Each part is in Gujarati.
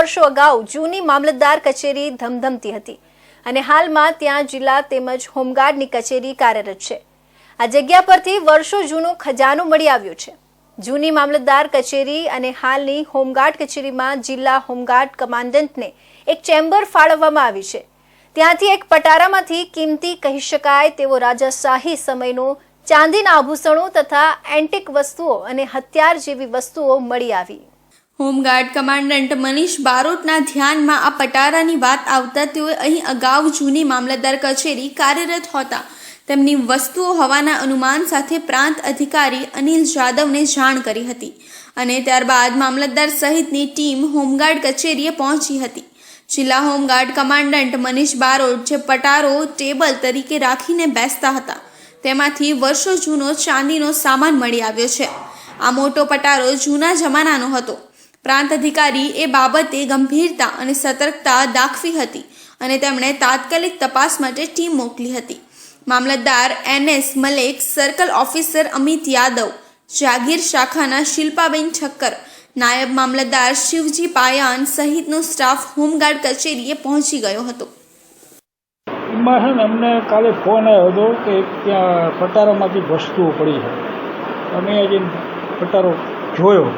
વર્ષો અગાઉ જૂની મામલતદાર કચેરી ધમધમતી હતી અને હાલમાં ત્યાં જિલ્લા તેમજ હોમગાર્ડની કચેરી કાર્યરત છે. આ જગ્યા પરથી વર્ષો જૂનો ખજાનો મળી આવ્યો છે. જૂની મામલતદાર કચેરી અને હાલની હોમગાર્ડ કચેરીમાં જિલ્લા હોમગાર્ડ કમાન્ડન્ટને એક ચેમ્બર ફાળવવામાં આવી છે. ત્યાંથી એક પટારામાંથી કિંમતી કહી શકાય તેવો રાજાશાહી સમયનો ચાંદીના આભૂષણો તથા એન્ટિક વસ્તુઓ અને હથિયાર જેવી વસ્તુઓ મળી આવી. હોમગાર્ડ કમાન્ડન્ટ મનીષ બારોટના ધ્યાનમાં આ પટારાની વાત આવતા તેઓએ અહીં અગાઉ જૂની મામલતદાર કચેરી કાર્યરત હોતા તેમની વસ્તુઓ હોવાના અનુમાન સાથે પ્રાંત અધિકારી અનિલ જાદવને જાણ કરી હતી અને ત્યારબાદ મામલતદાર સહિતની ટીમ હોમગાર્ડ કચેરીએ પહોંચી હતી. જિલ્લા હોમગાર્ડ કમાન્ડન્ટ મનીષ બારોટ જે પટારો ટેબલ તરીકે રાખીને બેસતા હતા, તેમાંથી વર્ષો જૂનો ચાંદીનો સામાન મળી આવ્યો છે. આ મોટો પટારો જૂના જમાનાનો હતો. પ્રાંત અધિકારી એ બાબતે ગંભીરતા અને સતર્કતા દાખવી હતી અને તેમણે તાત્કાલિક તપાસ માટે ટીમ મોકલી હતી. મામલતદાર NS Malek, circle officer Amit Yadav, જાગીર શાખાના શિલ્પાબેન ઠક્કર, નાયબ મામલતદાર શિવજી પાયાન સહિતનો સ્ટાફ હોમગાર્ડ કચેરીએ પહોંચી ગયો હતો. એમાં છે ને અમને કાલે ફોન આવ્યો હતો કે ત્યાં પટારામાંથી વસ્તુઓ પડી છે. અમે આજે પટારો જોયો.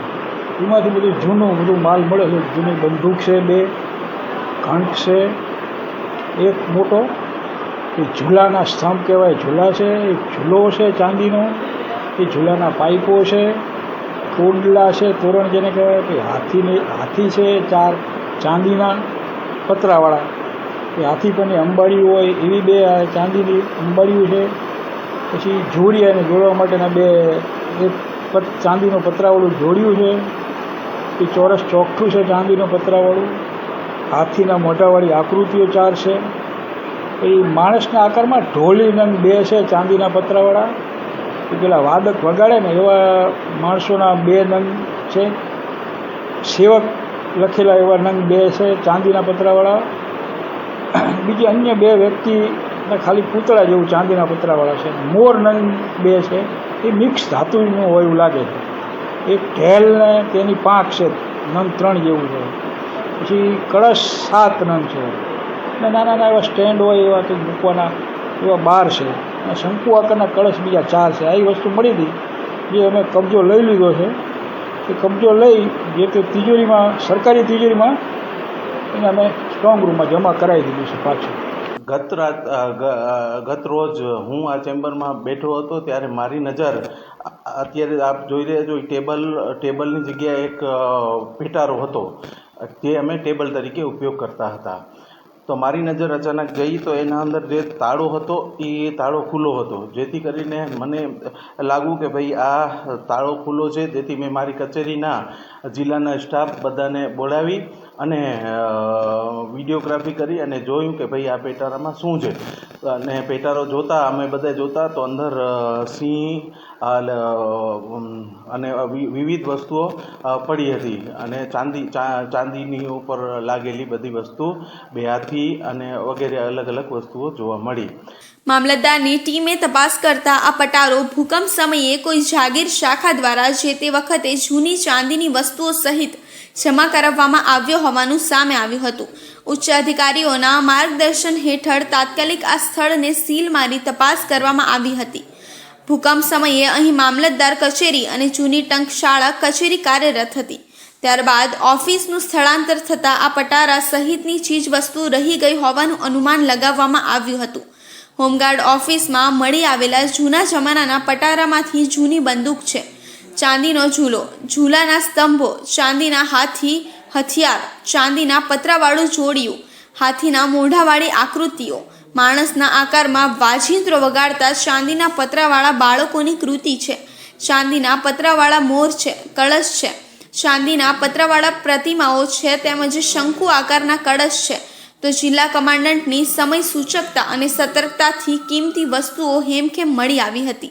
એમાંથી બધું જૂનું, બધું માલ મળે છે. જૂની બંદૂક છે બે, ઘંટ છે. એક મોટો, એ ઝૂલાના સ્તંભ કહેવાય. ઝૂલા છે, એક ઝૂલો છે ચાંદીનો. એ ઝૂલાના પાઇપો છે. કુંડલા છે, તોરણ જેને કહેવાય કે હાથીની હાથી છે ચાર ચાંદીના પતરાવાળા. એ હાથી પરની અંબાડી હોય એવી બે ચાંદીની અંબાડીઓ છે. પછી જોડી અને જોડવા માટેના બે, એક ચાંદીનું પતરાવાળું જોડ્યું છે. એ ચોરસ ચોખ્ખું છે ચાંદીનો પતરાવાળું. હાથીના મોઢાવાળી આકૃતિઓ ચાર છે. એ માણસના આકારમાં ઢોલી નંગ બે છે ચાંદીના પતરાવાળા. એ પેલા વાદક વગાડે ને એવા માણસોના બે નંગ છે. સેવક લખેલા એવા નંગ બે છે ચાંદીના પતરાવાળા. બીજી અન્ય બે વ્યક્તિને ખાલી પૂતળા જેવું ચાંદીના પતરાવાળા છે. મોર નંગ બે છે. એ મિક્સ ધાતુનું હોય એવું લાગે છે. એક ઢેલ ને તેની પાંખ છે, નંગ ત્રણ જેવું છે. પછી કળશ સાત નંગ છે. ને નાના નાના એવા સ્ટેન્ડ હોય એવા કંઈક મૂકવાના એવા બાર છે. અને શંકુ આકારના કળશ બીજા ચાર છે. આવી વસ્તુ મળી હતી જે અમે કબજો લઈ લીધો છે. એ કબજો લઈ જે તે તિજોરીમાં, સરકારી તિજોરીમાં એને અમે સ્ટ્રોંગ રૂમમાં જમા કરાવી દીધું છે પાછું. ગત રાત ગત રોજ હું આ ચેમ્બરમાં બેઠો હતો ત્યારે મારી નજર, અત્યારે આપ જોઈ રહ્યા છો ટેબલ, ટેબલની જગ્યાએ એક પેટારો હતો. તે અમે ટેબલ તરીકે ઉપયોગ કરતા હતા. તો મારી નજર અચાનક ગઈ તો એના અંદર જે તાળો હતો, એ તાળો ખુલ્લો હતો. જેથી કરીને મને લાગ્યું કે ભાઈ, આ તાળો ખુલ્લો છે. તેથી મેં મારી કચેરીના જિલ્લાના સ્ટાફ બધાને બોલાવી અને વિડીયોગ્રાફી કરી અને જોયું કે ભાઈ, આ પેટારામાં શું છે. અને પેટારો જોતા, અમે બધા જોતા, તો અંદર સિંહ અને વિવિધ વસ્તુઓ પડી હતી. અને ચાંદી ચાંદીની ઉપર લાગેલી બધી વસ્તુ બે હાથી અને વગેરે અલગ અલગ વસ્તુઓ જોવા મળી. મામલતદારની ટીમે તપાસ કરતા આ પટારો ભૂકંપ સમયે કોઈ જાગીર શાખા દ્વારા જે તે વખતે જૂની ચાંદીની વસ્તુઓ સહિત જમા કરાવવામાં આવ્યો હોવાનું સામે આવ્યું હતું. ઉચ્ચ અધિકારીઓના માર્ગદર્શન હેઠળ તાત્કાલિક આ સ્થળને સીલ મારી તપાસ કરવામાં આવી હતી. ભૂકંપ સમયે અહીં મામલતદાર કચેરી અને જૂની ટંકશાળા કચેરી કાર્યરત હતી. ત્યારબાદ ઓફિસનું સ્થળાંતર થતાં આ પટારા સહિતની ચીજવસ્તુ રહી ગઈ હોવાનું અનુમાન લગાવવામાં આવ્યું હતું. હોમગાર્ડ ઓફિસમાં મળી આવેલા જૂના જમાનાના પટારામાંથી જૂની બંદૂક છે. ચાંદીનો ઝૂલો, ઝૂલાના સ્તંભો, ચાંદીના હાથી, હથિયાર, ચાંદીના પતરાવાળું જોડિયું, હાથીના મોઢાવાળી આકૃતિઓ માણસના આકારમાં વાજિંત્રો વગાડતા ચાંદીના પતરાવાળા બાળકોની કૃતિ છે. ચાંદીના પતરાવાળા મોર છે, કળશ છે. ચાંદીના પતરાવાળા પ્રતિમાઓ છે તેમજ શંકુ આકારના કળશ છે. તો જિલ્લા કમાન્ડન્ટની સમય સૂચકતા અને સતર્કતાથી કિંમતી વસ્તુઓ હેમખેમ મળી આવી હતી.